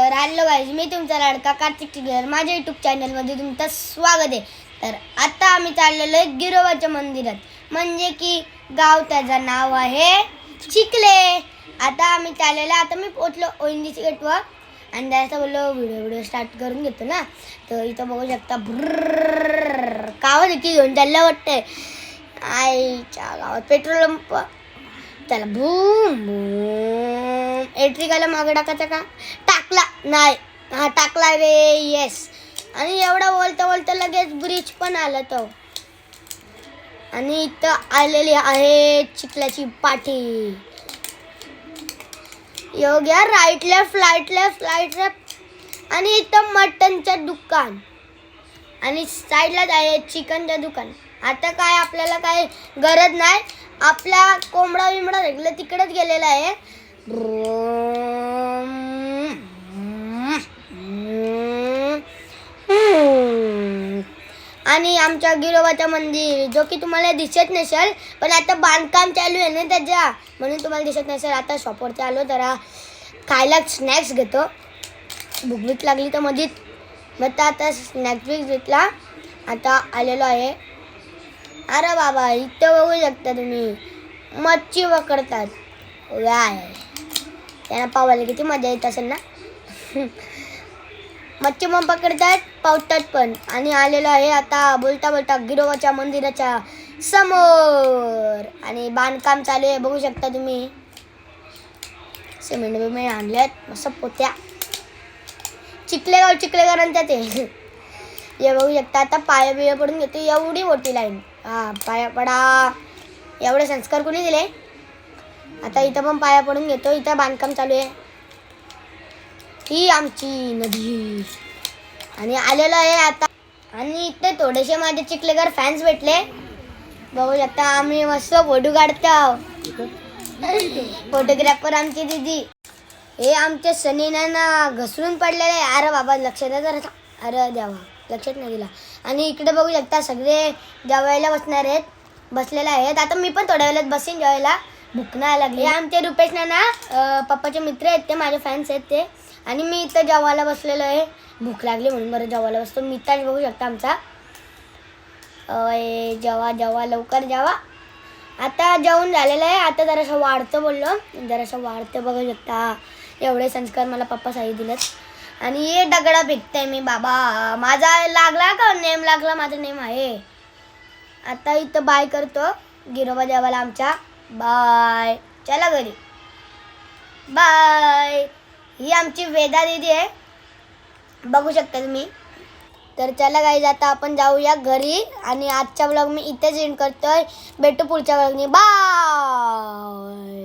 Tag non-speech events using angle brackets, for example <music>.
तर आलो पाहिजे मी तुमचा लाडका कार्तिक टिगर माझ्या युट्यूब चॅनलमध्ये तुमचं स्वागत आहे. तर आता आम्ही चाललेलो आहे गिरोबाच्या मंदिरात. म्हणजे की गाव त्याचं नाव आहे चिखले. आता आम्ही चाललेलो आता मी पोचलो ओएनजीसी गेटवर आणि त्याचा बोललो व्हिडिओ व्हिडिओ स्टार्ट करून घेतो ना. तर इथं बघू शकता भुर्र कावं देखील घेऊन चाललं वाटतंय आईच्या गावात पेट्रोल पंप त्याला बूम बूम. एट्रिकाला मागे टाकायचा का? टाकला. नाही. हा टाकला रे. येस आणि एवढा बोलता बोलता लगेच ब्रिज पण आला तो. आणि इथं आलेली आहे चिखलाची पाठी. योग्या right left flight left flight left आणि इथं मटनचं दुकान. आणि साईडलाच आहे चिकनचं दुकान. आता काय आपल्याला काय गरज नाही? आपला कोंबडा बिमडा रेगलं तिकडेच गेलेला आहे. आणि आमच्या गिरोबाचं मंदिर जो की तुम्हाला दिसत नसेल पण आता बांधकाम चालू आहे ना त्याच्या म्हणून तुम्हाला दिसत नसेल. आता शॉपवरती आलो जरा खायला स्नॅक्स घेतो. भूक लागली तर मधीत मग आता स्नॅक्स बीक घेतला. आता आलेलो आहे. अरे बाबा इथं बघू शकता तुम्ही. मच्छी पकडतात. व्याय त्यांना पावायला किती मजा येत असेल ना? <laughs> मच्छी मग पकडतात पावतात पण. आणि आलेलो आहे आता बोलता बोलता गिरोबाच्या मंदिराच्या समोर. आणि बांधकाम चालू आहे बघू शकता तुम्ही. सिमेंट बिमेंट आणल्यात मस्त पोत्या. चिखलेगाव चिखलेकरांच्या ते. <laughs> हे बघू शकता आता पाया बिया पडून घेतो एवढी मोठी लाईन. हा पाया पडा. एवढे संस्कार कोणी दिले? आता इथं पण पाया पडून घेतो इथं बांधकाम चालू आहे. ही आमची नदी. आणि आलेलो आहे आता. आणि इथे थोडेसे माझे चिखलेकर फॅन्स भेटले. बघू शकता आम्ही मस्त फोटो काढतो. फोटोग्राफर आमची दिदी. हे आमच्या सनीना घसरून पडलेले आहे. अरे बाबा लक्षात आहे जरा. अरे द्यावा लक्षात नाही दिला. आणि इकडे बघू शकता सगळे जेवायला बसणार आहेत. बसलेले आहेत. आता मी पण थोड्या वेळात बसेन जेवायला. भूक नाही लागली. हे आमचे रुपेश नाना पप्पाचे मित्र आहेत. ते माझे फॅन्स आहेत ते. आणि मी इथं जेवायला बसलेलो आहे. भूक लागली म्हणून बरं जेवायला बसतो. मित्र बघू शकता आमचा. जेवा जेवा लवकर जेवा. आता जेवण झालेलं आहे. आता जरासं वाढतं बोललो. जरासं वाढतं बघू शकता. एवढे संस्कार मला पप्पा साई दिलेत. आणि हे दगडा फेकताय मी बाबा. माझा लागला का? नेम लागला माझा नेम आहे. आता इथं बाय करतो. गिरोबा देवाला आमच्या. बाय. चला घरी. बाय. ही आमची वेदा दिदी आहे. बघू शकता तुम्ही. तर चला गाईज आता आपण जाऊया घरी. आणि आजचा ब्लॉग मी इथेच एंड करतोय. भेटू पुढच्या ब्लॉगनी बाय.